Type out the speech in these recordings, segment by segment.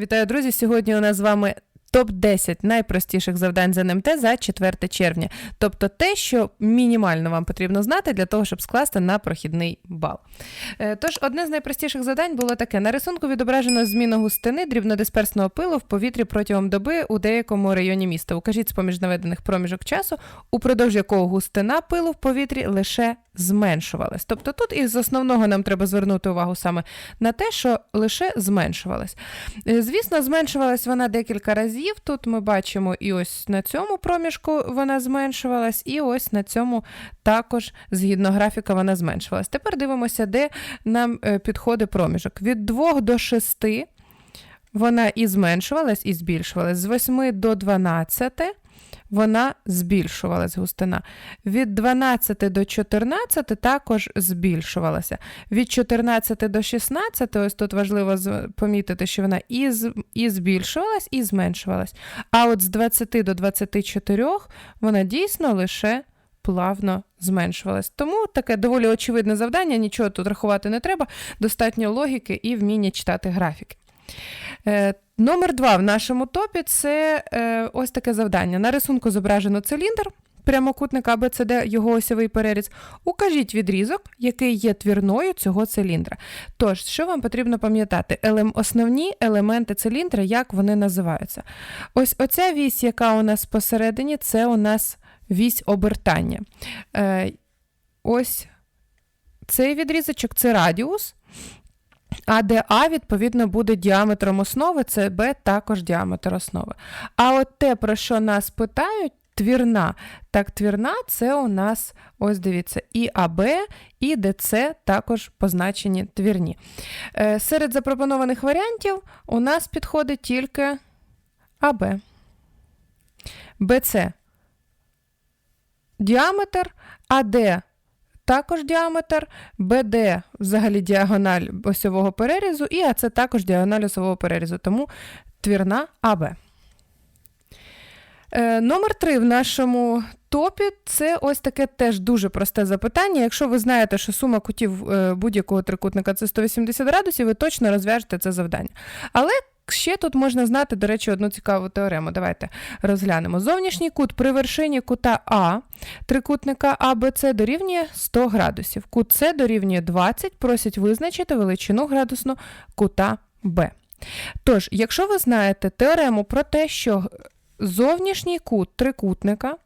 Вітаю, друзі! Сьогодні у нас з вами топ-10 найпростіших завдань з НМТ за 4 червня. Тобто те, що мінімально вам потрібно знати для того, щоб скласти на прохідний бал. Е, Тож, одне з найпростіших завдань було таке: на рисунку відображено зміну густини дрібнодисперсного пилу в повітрі протягом доби у деякому районі міста. Укажіть з-поміж наведених проміжок часу, упродовж якого густина пилу в повітрі лише зменшувалась. Тобто тут із основного нам треба звернути увагу саме на те, що лише зменшувалась. Е, Звісно, зменшувалась вона декілька разів. Тут ми бачимо і ось на цьому проміжку вона зменшувалась, і ось на цьому також, згідно графіка, вона зменшувалась. Тепер дивимося, де нам е, підходить проміжок. Від 2 до 6 вона і зменшувалась, і збільшувалась. З 8 до 12 вона збільшувалась густина. Від 12 до 14 також збільшувалася. Від 14 до 16, ось тут важливо помітити, що вона і, і збільшувалась, і зменшувалась. А от з 20 до 24 вона дійсно лише плавно зменшувалась. Тому таке доволі очевидне завдання, нічого тут рахувати не треба, достатньо логіки і вміння читати графіки. Номер два в нашому топі це е, ось таке завдання. На рисунку зображено циліндр прямокутника АБЦД, його осьовий переріз. Укажіть відрізок, який є твірною цього циліндра. Тож, що вам потрібно пам'ятати? Елем... Основні елементи циліндра, як вони називаються. Ось оця вісь, яка у нас посередині, це у нас вісь обертання. Е, ось цей відрізочок це радіус. А де А, відповідно, буде діаметром основи, це Б також діаметр основи. А от те, про що нас питають, твірна. Так, твірна це у нас, ось дивіться, і АБ, і ДЦ також позначені твірні. Е, серед запропонованих варіантів у нас підходить тільки АБ. БЦ діаметр, АД також діаметр, БД взагалі діагональ осьового перерізу, і АЦ також діагональ осьового перерізу, тому твірна АБ. Е, номер три в нашому топі це ось таке теж дуже просте запитання. Якщо ви знаєте, що сума кутів е, будь-якого трикутника це 180 градусів, ви точно розв'яжете це завдання. Але ще тут можна знати, до речі, одну цікаву теорему. Давайте розглянемо. Зовнішній кут при вершині кута А трикутника АБЦ дорівнює 100 градусів. Кут С дорівнює 20, просять визначити величину градусну кута Б. Тож, якщо ви знаєте теорему про те, що зовнішній кут трикутника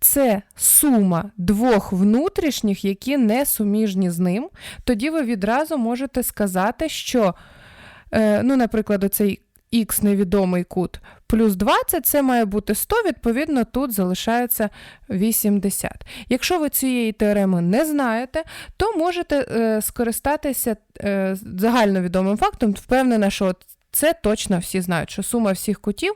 це сума двох внутрішніх, які не суміжні з ним, тоді ви відразу можете сказати, що, ну, наприклад, оцей х невідомий кут плюс 20, це має бути 100, відповідно, тут залишається 80. Якщо ви цієї теореми не знаєте, то можете е, скористатися е, загальновідомим фактом, впевнена, що от це точно всі знають, що сума всіх кутів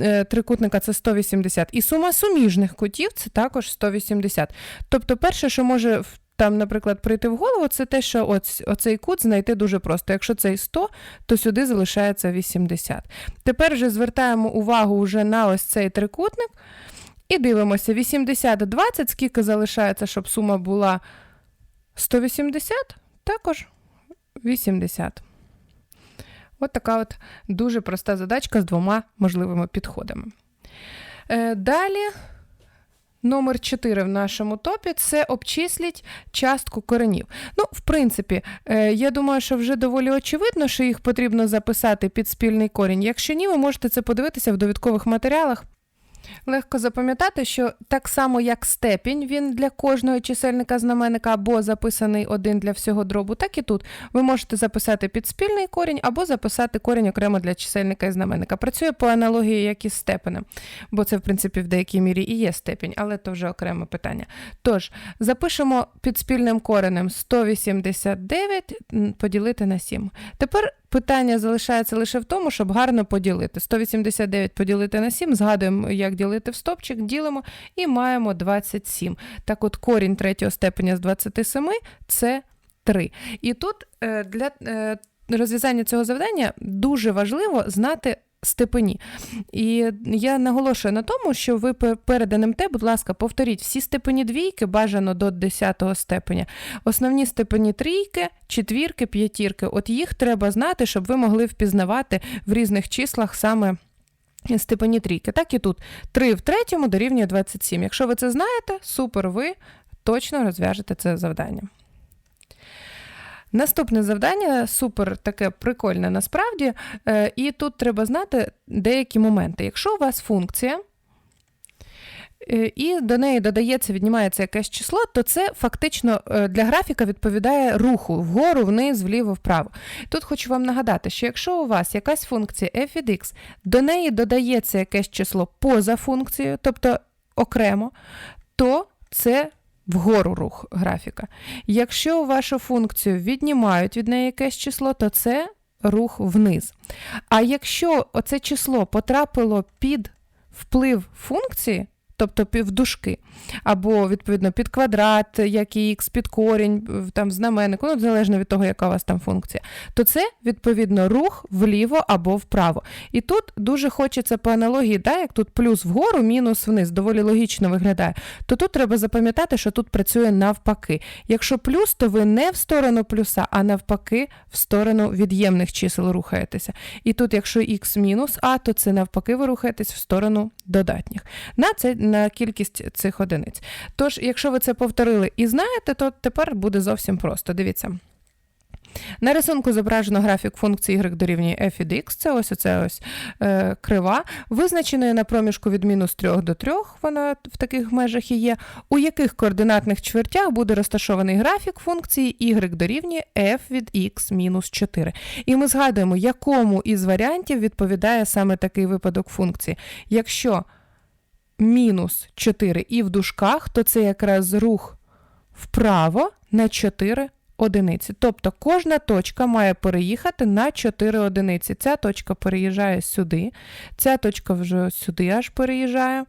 е, трикутника це 180, і сума суміжних кутів це також 180. Тобто, перше, що може в- там, наприклад, прийти в голову, це те, що оць, оцей кут знайти дуже просто. Якщо цей 100, то сюди залишається 80. Тепер вже звертаємо увагу вже на ось цей трикутник і дивимося: 80 20, скільки залишається, щоб сума була 180, також 80. От така от дуже проста задачка з двома можливими підходами. Е, далі, номер 4 в нашому топі це обчисліть частку коренів. Ну, в принципі, е, я думаю, що вже доволі очевидно, що їх потрібно записати під спільний корінь. Якщо ні, ви можете це подивитися в довідкових матеріалах. Легко запам'ятати, що так само, як степінь, він для кожного чисельника знаменника або записаний один для всього дробу, так і тут ви можете записати під спільний корінь або записати корінь окремо для чисельника і знаменника. Працює по аналогії, як і степенем, бо це, в принципі, в деякій мірі і є степінь, але то вже окреме питання. Тож, запишемо під спільним коренем 189 поділити на 7. Тепер питання залишається лише в тому, щоб гарно поділити. 189 поділити на 7, згадуємо, як ділити в стопчик, ділимо і маємо 27. Так от корінь третього степеня з 27 це 3. І тут е, для е, розв'язання цього завдання дуже важливо знати степені. І я наголошую на тому, що ви перед НМТ, будь ласка, повторіть всі степені двійки, бажано до 10 степеня. Основні степені трійки, четвірки, п'ятірки. От їх треба знати, щоб ви могли впізнавати в різних числах саме. Степені трійки. Так і тут 3 в третьому дорівнює 27. Якщо ви це знаєте, супер, ви точно розв'яжете це завдання. Наступне завдання супер таке прикольне насправді. Е, і тут треба знати деякі моменти. Якщо у вас функція. Е, і до неї додається, віднімається якесь число, то це фактично е, для графіка відповідає руху вгору, вниз, вліво, вправо. Тут хочу вам нагадати, що якщо у вас якась функція f від x, до неї додається якесь число поза функцією, тобто окремо, то це вгору рух графіка. Якщо вашу функцію віднімають від неї якесь число, то це рух вниз. А якщо оце число потрапило під вплив функції, тобто півдужки, або, відповідно, під квадрат, як і х, під корінь, там знаменник, ну, залежно від того, яка у вас там функція, то це, відповідно, рух вліво або вправо. І тут дуже хочеться по аналогії, да, як тут плюс вгору, мінус вниз, доволі логічно виглядає, то тут треба запам'ятати, що тут працює навпаки. Якщо плюс, то ви не в сторону плюса, а навпаки, в сторону від'ємних чисел рухаєтеся. І тут, якщо х мінус а, то це навпаки, ви рухаєтесь в сторону додатніх. На це на кількість цих одиниць. Тож, якщо ви це повторили і знаєте, то тепер буде зовсім просто. Дивіться. На рисунку зображено графік функції y дорівнює f від x, це ось оце ось е, крива, визначеної на проміжку від мінус 3 до 3, вона в таких межах і є, у яких координатних чвертях буде розташований графік функції y дорівнює f від x мінус 4. І ми згадуємо, якому із варіантів відповідає саме такий випадок функції. Якщо мінус 4 і в дужках, то це якраз рух вправо на 4 одиниці. Тобто кожна точка має переїхати на 4 одиниці. Ця точка переїжджає сюди, ця точка вже сюди аж переїжджає.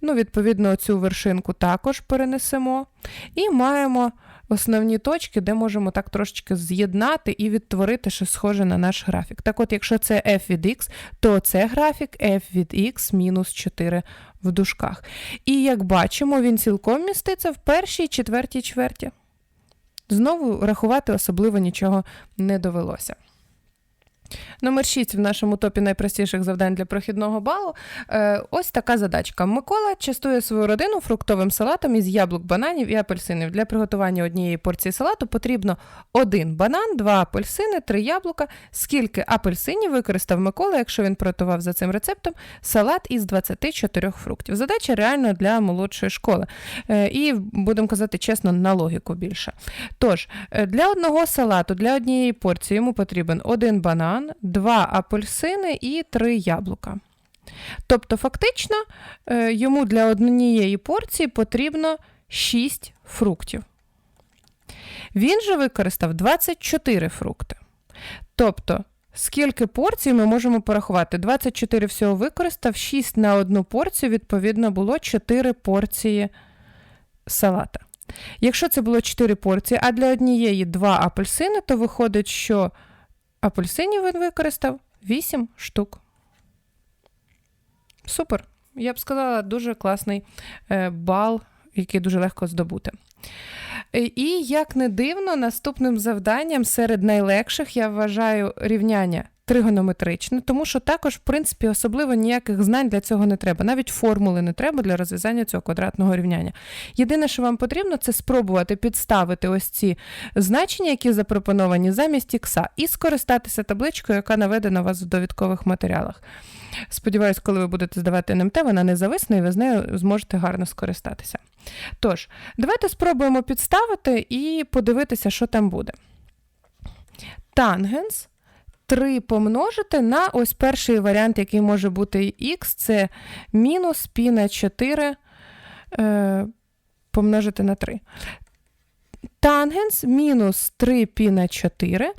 Ну, Відповідно, цю вершинку також перенесемо. І маємо основні точки, де можемо так трошечки з'єднати і відтворити щось схоже на наш графік. Так от, якщо це f від x, то це графік f від x мінус 4 в дужках. І як бачимо, він цілком міститься в першій четвертій чверті. Знову рахувати особливо нічого не довелося. Номер 6 в нашому топі найпростіших завдань для прохідного балу. Е, ось така задачка. Микола частує свою родину фруктовим салатом із яблук, бананів і апельсинів. Для приготування однієї порції салату потрібно один банан, два апельсини, три яблука. Скільки апельсинів використав Микола, якщо він приготував за цим рецептом салат із 24 фруктів. Задача реально для молодшої школи. Е, і будемо казати чесно, на логіку більше. Тож, е, для одного салату, для однієї порції йому потрібен один банан банан, 2 апельсини і 3 яблука. Тобто, фактично, е, йому для однієї порції потрібно 6 фруктів. Він же використав 24 фрукти. Тобто, скільки порцій ми можемо порахувати? 24 всього використав, 6 на одну порцію, відповідно, було 4 порції салата. Якщо це було 4 порції, а для однієї 2 апельсини, то виходить, що апельсинів він використав 8 штук. Супер. Я б сказала, дуже класний е, бал, який дуже легко здобути. Е, і, як не дивно, наступним завданням серед найлегших я вважаю рівняння тригонометричне, тому що також, в принципі, особливо ніяких знань для цього не треба. Навіть формули не треба для розв'язання цього квадратного рівняння. Єдине, що вам потрібно, це спробувати підставити ось ці значення, які запропоновані замість ікса, і скористатися табличкою, яка наведена у вас в довідкових матеріалах. Сподіваюсь, коли ви будете здавати НМТ, вона не зависне, і ви з нею зможете гарно скористатися. Тож, давайте спробуємо підставити і подивитися, що там буде. Тангенс 3 помножити на ось перший варіант, який може бути х, це мінус пі на 4 е, помножити на 3. Тангенс мінус 3 пі на 4.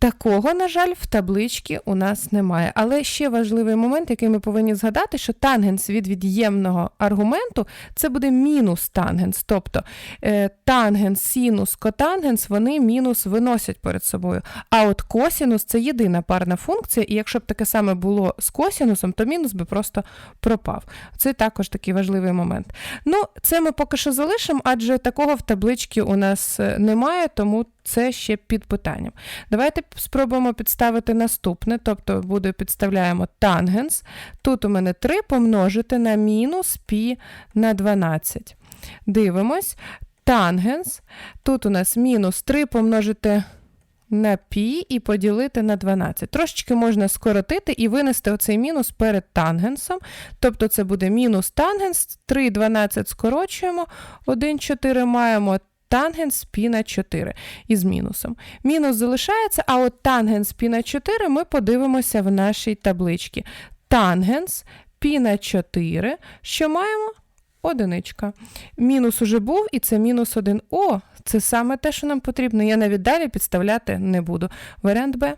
Такого, на жаль, в табличці у нас немає. Але ще важливий момент, який ми повинні згадати, що тангенс від від'ємного аргументу це буде мінус тангенс. Тобто е, тангенс, синус, котангенс вони мінус виносять перед собою. А от косінус це єдина парна функція, і якщо б таке саме було з косінусом, то мінус би просто пропав. Це також такий важливий момент. Ну, це ми поки що залишимо, адже такого в табличці у нас е, немає, тому це ще під питанням. Давайте спробуємо підставити наступне, тобто буде підставляємо тангенс. Тут у мене 3 помножити на мінус пі на 12. Дивимось. Тангенс. Тут у нас мінус 3 помножити на пі і поділити на 12. Трошечки можна скоротити і винести оцей мінус перед тангенсом. Тобто це буде мінус тангенс, 3, 12 скорочуємо, 1, 4 маємо тангенс пі на 4 із мінусом. Мінус залишається, а от тангенс пі на 4 ми подивимося в нашій табличці. Тангенс пі на 4, що маємо? Одиничка. Мінус уже був, і це мінус 1. О, це саме те, що нам потрібно. Я навіть далі підставляти не буду. Варіант Б.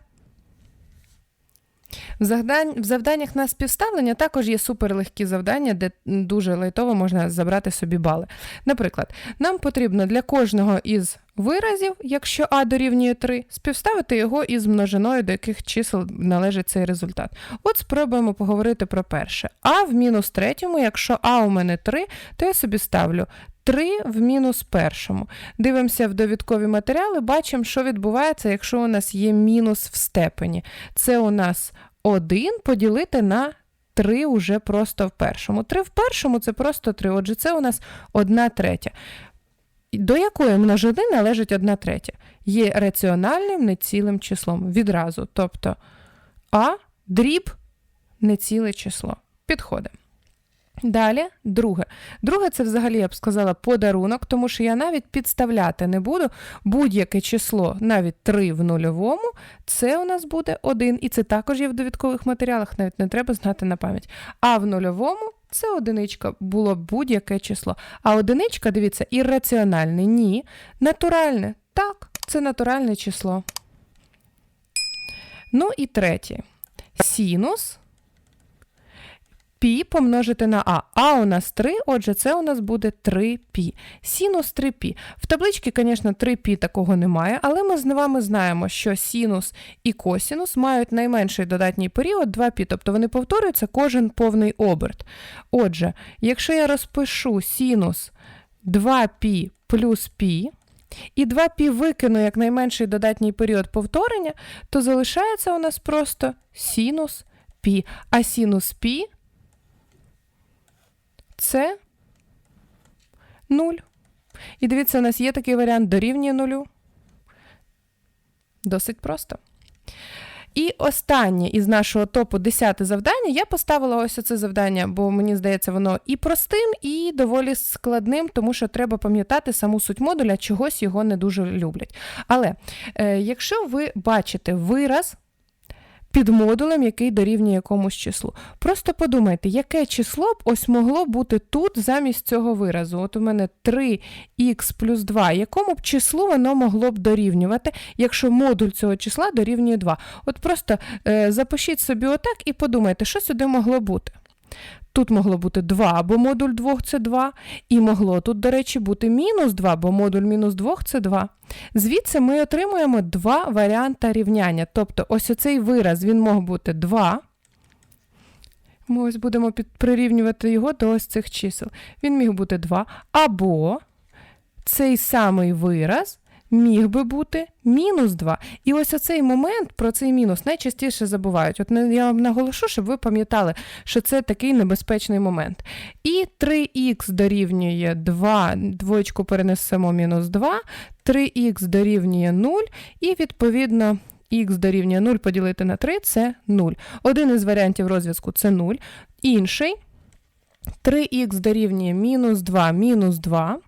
В, завдань, в завданнях на співставлення також є суперлегкі завдання, де дуже лайтово можна забрати собі бали. Наприклад, нам потрібно для кожного із виразів, якщо А дорівнює 3, співставити його із множиною, до яких чисел належить цей результат. От спробуємо поговорити про перше. А в мінус третьому, якщо А у мене 3, то я собі ставлю 3 в мінус першому. Дивимося в довідкові матеріали, бачимо, що відбувається, якщо у нас є мінус в степені. Це у нас 1 поділити на 3 уже просто в першому. 3 в першому це просто 3. Отже, це у нас 1 третя. До якої множини належить 1 третя? Є раціональним нецілим числом відразу. Тобто А дріб неціле число. Підходимо. Далі, друге. Друге, це взагалі, я б сказала, подарунок, тому що я навіть підставляти не буду. Будь-яке число, навіть 3 в нульовому, це у нас буде 1. І це також є в довідкових матеріалах, навіть не треба знати на пам'ять. А в нульовому це одиничка, було будь-яке число. А одиничка, дивіться, ірраціональне ні. Натуральне так, це натуральне число. Ну і третє. Сінус пі помножити на А. А у нас 3, отже, це у нас буде 3π. Синус 3π. В табличці, звісно, 3π такого немає, але ми з вами знаємо, що синус і косінус мають найменший додатній період 2π, тобто вони повторюються кожен повний оберт. Отже, якщо я розпишу синус 2π плюс π, і 2π викину як найменший додатній період повторення, то залишається у нас просто синус π. А синус π це 0. І дивіться, у нас є такий варіант дорівнює нулю. Досить просто. І останнє із нашого топу 10 завдання я поставила ось це завдання, бо мені здається, воно і простим, і доволі складним, тому що треба пам'ятати саму суть модуля, чогось його не дуже люблять. Але е, якщо ви бачите вираз під модулем, який дорівнює якомусь числу. Просто подумайте, яке число б ось могло бути тут замість цього виразу. От у мене 3х плюс 2, якому б числу воно могло б дорівнювати, якщо модуль цього числа дорівнює 2. От просто е, запишіть собі отак і подумайте, що сюди могло бути. Тут могло бути 2, бо модуль 2 це 2. І могло тут, до речі, бути мінус 2, бо модуль мінус 2 це 2. Звідси ми отримуємо два варіанти рівняння. Тобто ось оцей вираз він мог бути 2. Ми ось будемо прирівнювати його до ось цих чисел. Він міг бути 2. Або цей самий вираз міг би бути мінус 2. І ось оцей момент про цей мінус найчастіше забувають. От я вам наголошу, щоб ви пам'ятали, що це такий небезпечний момент. І 3х дорівнює 2, двоєчку перенесемо мінус 2, 3х дорівнює 0, і відповідно. Х дорівнює 0 поділити на 3 це 0. Один із варіантів розв'язку це 0. Інший 3х дорівнює мінус 2 мінус 2.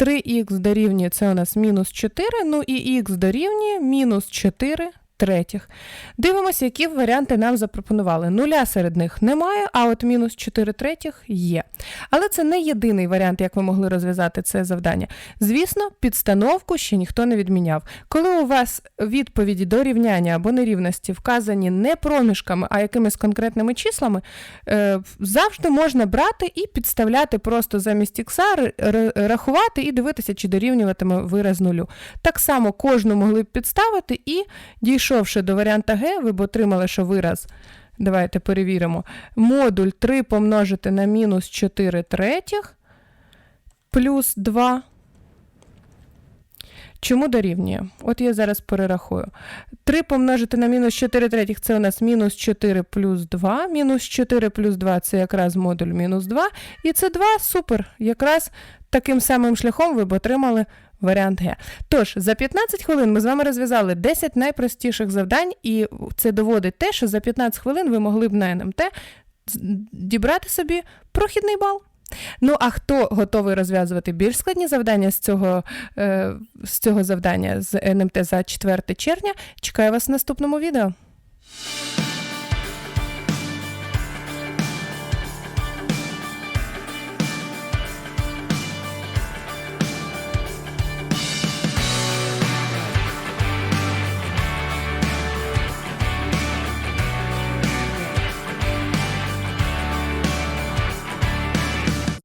3х дорівнює це у нас мінус 4, ну і х дорівнює мінус 4 третіх. Дивимося, які варіанти нам запропонували. Нуля серед них немає, а от мінус 4 третіх є. Але це не єдиний варіант, як ви могли розв'язати це завдання. Звісно, підстановку ще ніхто не відміняв. Коли у вас відповіді до рівняння або нерівності вказані не проміжками, а якимись конкретними числами, е, завжди можна брати і підставляти просто замість ікса, рахувати і дивитися, чи дорівнюватиме вираз нулю. Так само кожну могли б підставити, і дійшовши до варіанта Г, ви б отримали, що вираз. Давайте перевіримо. Модуль 3 помножити на мінус 4 третіх плюс 2. Чому дорівнює? От я зараз перерахую. 3 помножити на мінус 4 третіх це у нас мінус 4 плюс 2. Мінус 4 плюс 2 це якраз модуль мінус 2. І це 2 супер. Якраз таким самим шляхом ви б отримали варіант Г. Тож, за 15 хвилин ми з вами розв'язали 10 найпростіших завдань, і це доводить те, що за 15 хвилин ви могли б на НМТ дібрати собі прохідний бал. Ну, а хто готовий розв'язувати більш складні завдання з цього, е, з цього завдання з НМТ за 4 червня, чекаю вас в наступному відео.